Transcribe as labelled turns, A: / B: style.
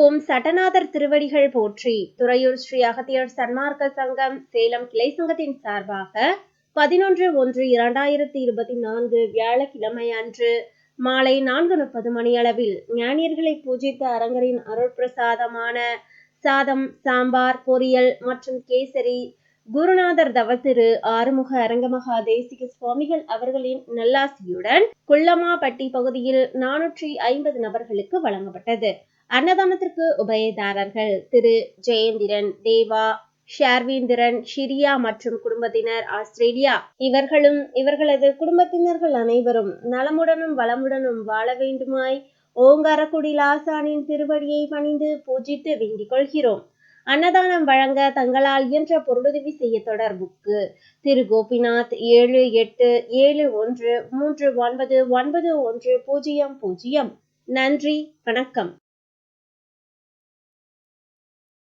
A: ஓம் சட்டநாதர் திருவடிகள் போற்றி துறையூர் ஸ்ரீ அகத்தியர் சன்மார்க்க சங்கம் சேலம் கிளை சங்கத்தின் சார்பாக பதினொன்று ஒன்று இரண்டாயிரத்தி இருபத்தி நான்கு வியாழக்கிழமை அன்று மாலை நான்கு முப்பது மணியளவில் ஞானியர்களை பூஜித்த அரங்கரின் அருட்பிரசாதமான சாதம் சாம்பார் பொரியல் மற்றும் கேசரி குருநாதர் தவத்திரு ஆறுமுக அரங்கமகா தேசிக சுவாமிகள் அவர்களின் நல்லாசியுடன் குள்ளமாப்பட்டி பகுதியில் நானூற்றி ஐம்பது நபர்களுக்கு வழங்கப்பட்டது. அன்னதானத்திற்கு உபயதாரர்கள் திரு ஜெயந்திரன் தேவா ஷார்வீந்திரன் ஷிரியா மற்றும் குடும்பத்தினர் ஆஸ்திரேலியா. இவர்களும் இவர்களது குடும்பத்தினர்கள் அனைவரும் நலமுடனும் வளமுடனும் வாழ வேண்டுமாய் ஓங்காரக்குடி லாசானின் திருவடியை பணிந்து பூஜித்து வேண்டிக் கொள்கிறோம். அன்னதானம் வழங்க தங்களால் இயன்ற பொருளுதவி செய்ய தொடர்புக்கு திரு கோபிநாத் ஏழு எட்டு ஏழு ஒன்று மூன்று ஒன்பது ஒன்பது ஒன்று பூஜ்ஜியம் பூஜ்ஜியம். நன்றி வணக்கம்.